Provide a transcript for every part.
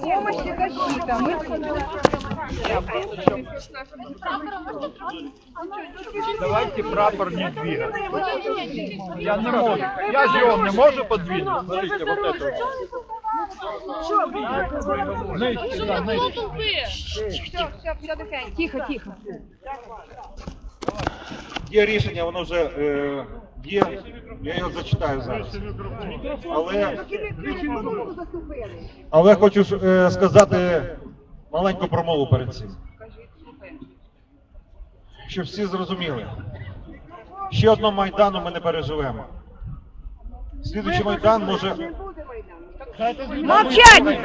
Помощь и защита. Мы Давайте прапор не двигать. Я не могу. Я же его не могу подвинуть. Смотрите, вот это. Нижче, да, нижче. все, все, все, тихо, тихо. Є рішення, воно вже є, я його зачитаю зараз. Але, але хочу е, сказати маленьку промову перед цим. Щоб всі зрозуміли. Ще одного Майдану ми не переживемо. Слідуючий Майдан може. Молчать!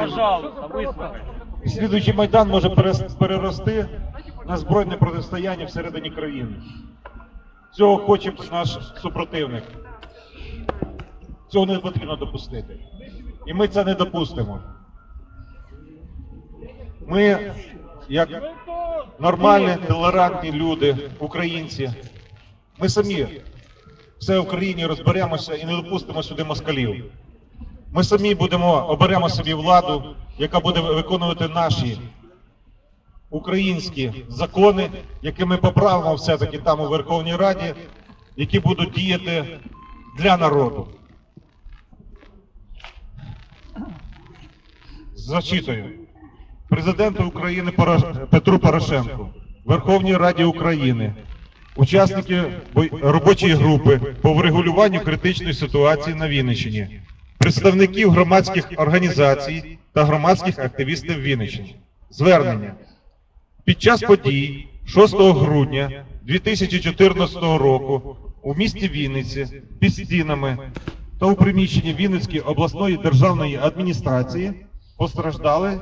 Пожалуйста. Слідуючий Майдан може перерости на збройне протистояння всередині країни. Цього хоче наш супротивник. Цього не потрібно допустити. І ми це не допустимо. Ми, як нормальні, толерантні люди, українці, ми самі все в країні розберемося і не допустимо сюди москалів. Ми самі будемо оберемо собі владу, яка буде виконувати наші українські закони, які ми поправимо все-таки там у Верховній Раді, які будуть діяти для народу. Зачитую. Президенту України Петру Порошенку, Верховній Раді України, учасники робочої групи по врегулюванню критичної ситуації на Вінниччині, представників громадських організацій та громадських активістів Вінниччини. Звернення. Під час подій 6 грудня 2014 року у місті Вінниці під стінами та у приміщенні Вінницької обласної державної адміністрації постраждали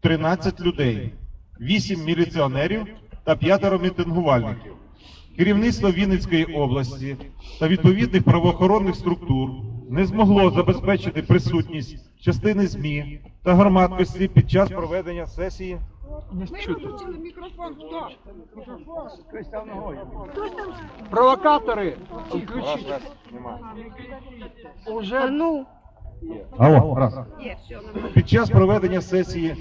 13 людей, 8 міліціонерів та 5 мітингувальників. Керівництво Вінницької області та відповідних правоохоронних структур не змогло забезпечити присутність частини ЗМІ та громадськості під час проведення сесії Провокаторы, включите. Уже Ну, Алло, раз. під час проведення сесії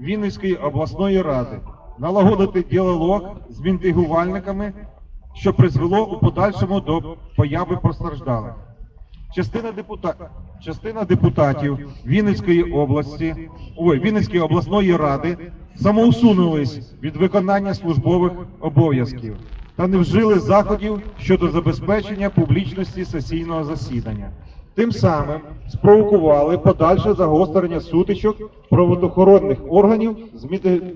Вінницької обласної ради налагодити діалог з мітингувальниками, що призвело у подальшому до появи постраждалих. Частина, депута... Частина депутатів Вінницької області, ой, Вінницької обласної ради самоусунулись від виконання службових обов'язків та не вжили заходів щодо забезпечення публічності сесійного засідання. Тим самим спровокували подальше загострення сутичок правоохоронних органів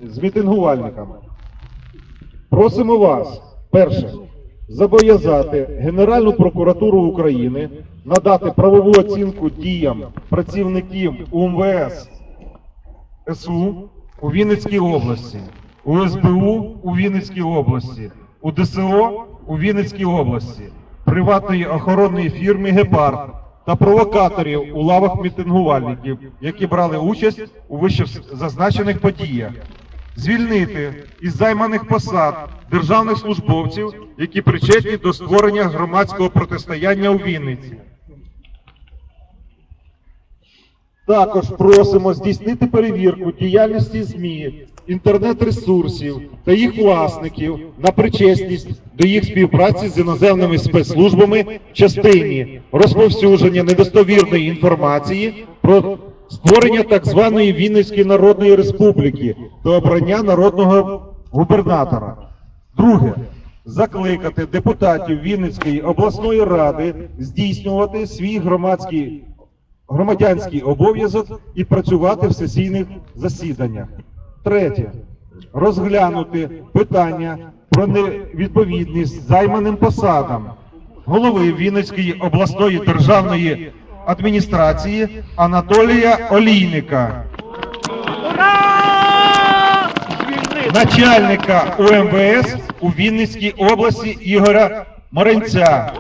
з мітингувальниками. Просимо вас, перше, зобов'язати Генеральну прокуратуру України надати правову оцінку діям працівників УМВС СУ у Вінницькій області, у СБУ у Вінницькій області, у ДСО у Вінницькій області, приватної охоронної фірми Гепард та провокаторів у лавах мітингувальників, які брали участь у вище зазначених подіях звільнити із займаних посад державних службовців, які причетні до створення громадського протистояння у Вінниці. Також просимо здійснити перевірку діяльності ЗМІ, інтернет-ресурсів та їх власників на причесність до їх співпраці з іноземними спецслужбами в частині розповсюдження недостовірної інформації про створення так званої Вінницької Народної Республіки та обрання народного губернатора. Друге. Закликати депутатів Вінницької обласної ради здійснювати свій громадський громадянський обов'язок і працювати в сесійних засіданнях. Третє. Розглянути питання про невідповідність займаним посадам голови Вінницької обласної державної адміністрації Анатолія Олійника, начальника УМВС у Вінницькій області Ігоря Моренця,